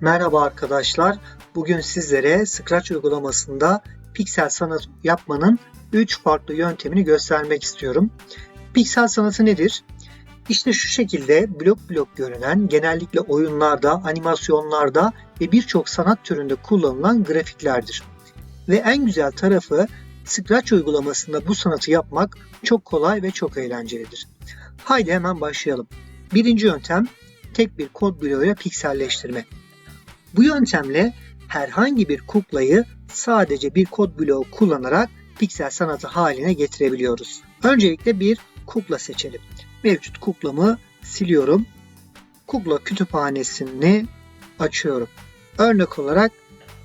Merhaba arkadaşlar. Bugün sizlere Scratch uygulamasında piksel sanat yapmanın 3 farklı yöntemini göstermek istiyorum. Piksel sanatı nedir? İşte şu şekilde blok blok görünen, genellikle oyunlarda, animasyonlarda ve birçok sanat türünde kullanılan grafiklerdir. Ve en güzel tarafı Scratch uygulamasında bu sanatı yapmak çok kolay ve çok eğlencelidir. Haydi hemen başlayalım. Birinci yöntem tek bir kod bloğuyla pikselleştirme. Bu yöntemle herhangi bir kuklayı sadece bir kod bloğu kullanarak piksel sanatı haline getirebiliyoruz. Öncelikle bir kukla seçelim. Mevcut kuklamı siliyorum. Kukla kütüphanesini açıyorum. Örnek olarak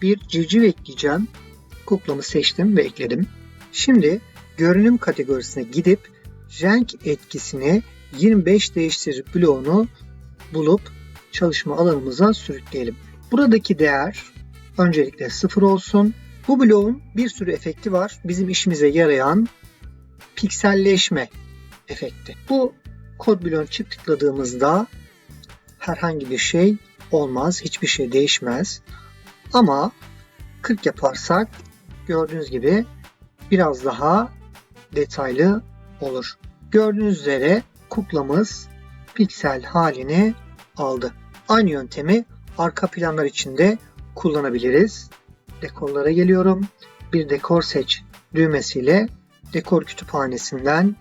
bir civciv ekleyeceğim. Kuklamı seçtim ve ekledim. Şimdi görünüm kategorisine gidip renk etkisini 25 değiştir bloğunu bulup çalışma alanımıza sürükleyelim. Buradaki değer öncelikle 0 olsun. Bu bloğun bir sürü efekti var. Bizim işimize yarayan pikselleşme efekti. Bu kod bloğunu çift tıkladığımızda herhangi bir şey olmaz. Hiçbir şey değişmez. Ama 40 yaparsak gördüğünüz gibi biraz daha detaylı olur. Gördüğünüz üzere kuklamız piksel halini aldı. Aynı yöntemi arka planlar için de kullanabiliriz. Dekorlara geliyorum. Bir dekor seç düğmesiyle dekor kütüphanesinden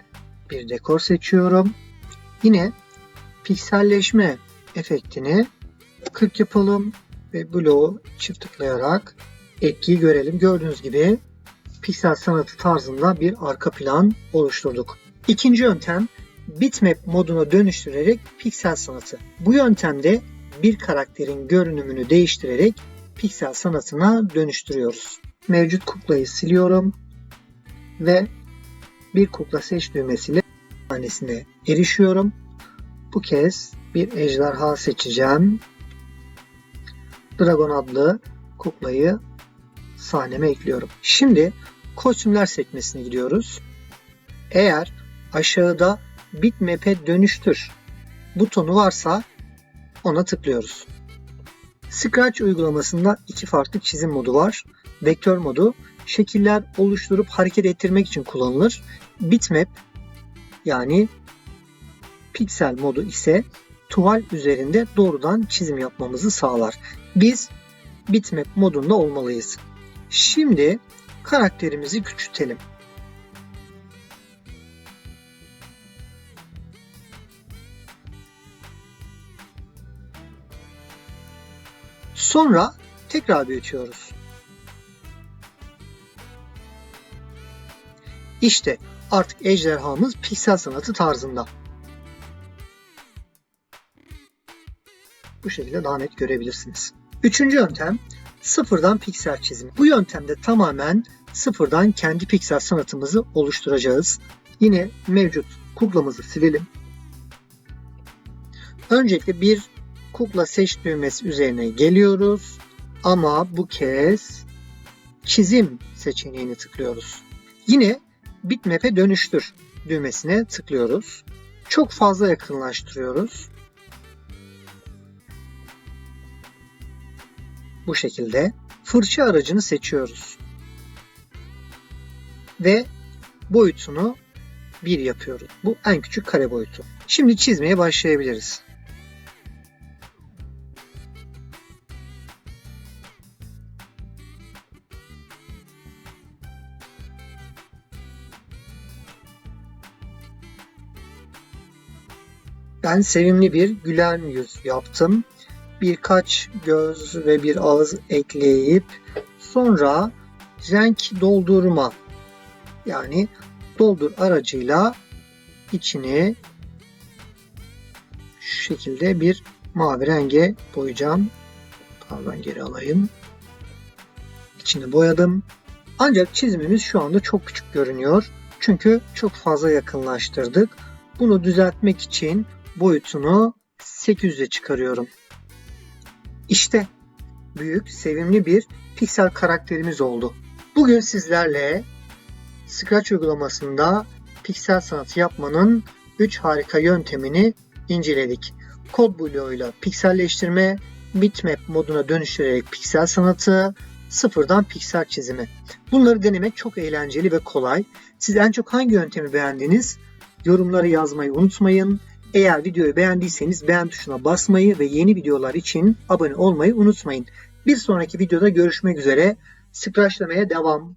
bir dekor seçiyorum. Yine pikselleşme efektini 40 yapalım ve bloğu çift tıklayarak etkiyi görelim. Gördüğünüz gibi piksel sanatı tarzında bir arka plan oluşturduk. İkinci yöntem bitmap moduna dönüştürerek piksel sanatı. Bu yöntemde bir karakterin görünümünü değiştirerek piksel sanatına dönüştürüyoruz. Mevcut kuklayı siliyorum ve bir kukla seç düğmesiyle tanesine erişiyorum. Bu kez bir ejderha seçeceğim. Dragon adlı kuklayı sahneme ekliyorum. Şimdi kostümler sekmesine gidiyoruz. Eğer aşağıda bitmap'e dönüştür butonu varsa ona tıklıyoruz. Scratch uygulamasında iki farklı çizim modu var. Vektör modu şekiller oluşturup hareket ettirmek için kullanılır. Bitmap yani piksel modu ise tuval üzerinde doğrudan çizim yapmamızı sağlar. Biz bitmap modunda olmalıyız. Şimdi karakterimizi küçültelim. Sonra tekrar büyütüyoruz. İşte artık ejderhamız piksel sanatı tarzında. Bu şekilde daha net görebilirsiniz. Üçüncü yöntem sıfırdan piksel çizimi. Bu yöntemde tamamen sıfırdan kendi piksel sanatımızı oluşturacağız. Yine mevcut kuklamızı silelim. Öncelikle bir kukla seç düğmesi üzerine geliyoruz. Ama bu kez çizim seçeneğini tıklıyoruz. Yine bitmap'e dönüştür düğmesine tıklıyoruz. Çok fazla yakınlaştırıyoruz. Bu şekilde fırça aracını seçiyoruz. Ve boyutunu 1 yapıyoruz. Bu en küçük kare boyutu. Şimdi çizmeye başlayabiliriz. Ben sevimli bir gülen yüz yaptım. Birkaç göz ve bir ağız ekleyip sonra renk doldurma yani doldur aracıyla içini şu şekilde bir mavi renge boyayacağım. Pardon geri alayım. İçini boyadım. Ancak çizimimiz şu anda çok küçük görünüyor. Çünkü çok fazla yakınlaştırdık. Bunu düzeltmek için boyutunu 800'e çıkarıyorum. İşte büyük, sevimli bir piksel karakterimiz oldu. Bugün sizlerle Scratch uygulamasında piksel sanatı yapmanın 3 harika yöntemini inceledik. Kod bloğuyla pikselleştirme, bitmap moduna dönüştürerek piksel sanatı, sıfırdan piksel çizimi. Bunları denemek çok eğlenceli ve kolay. Siz en çok hangi yöntemi beğendiniz? Yorumları yazmayı unutmayın. Eğer videoyu beğendiyseniz beğen tuşuna basmayı ve yeni videolar için abone olmayı unutmayın. Bir sonraki videoda görüşmek üzere. Scratchlamaya devam.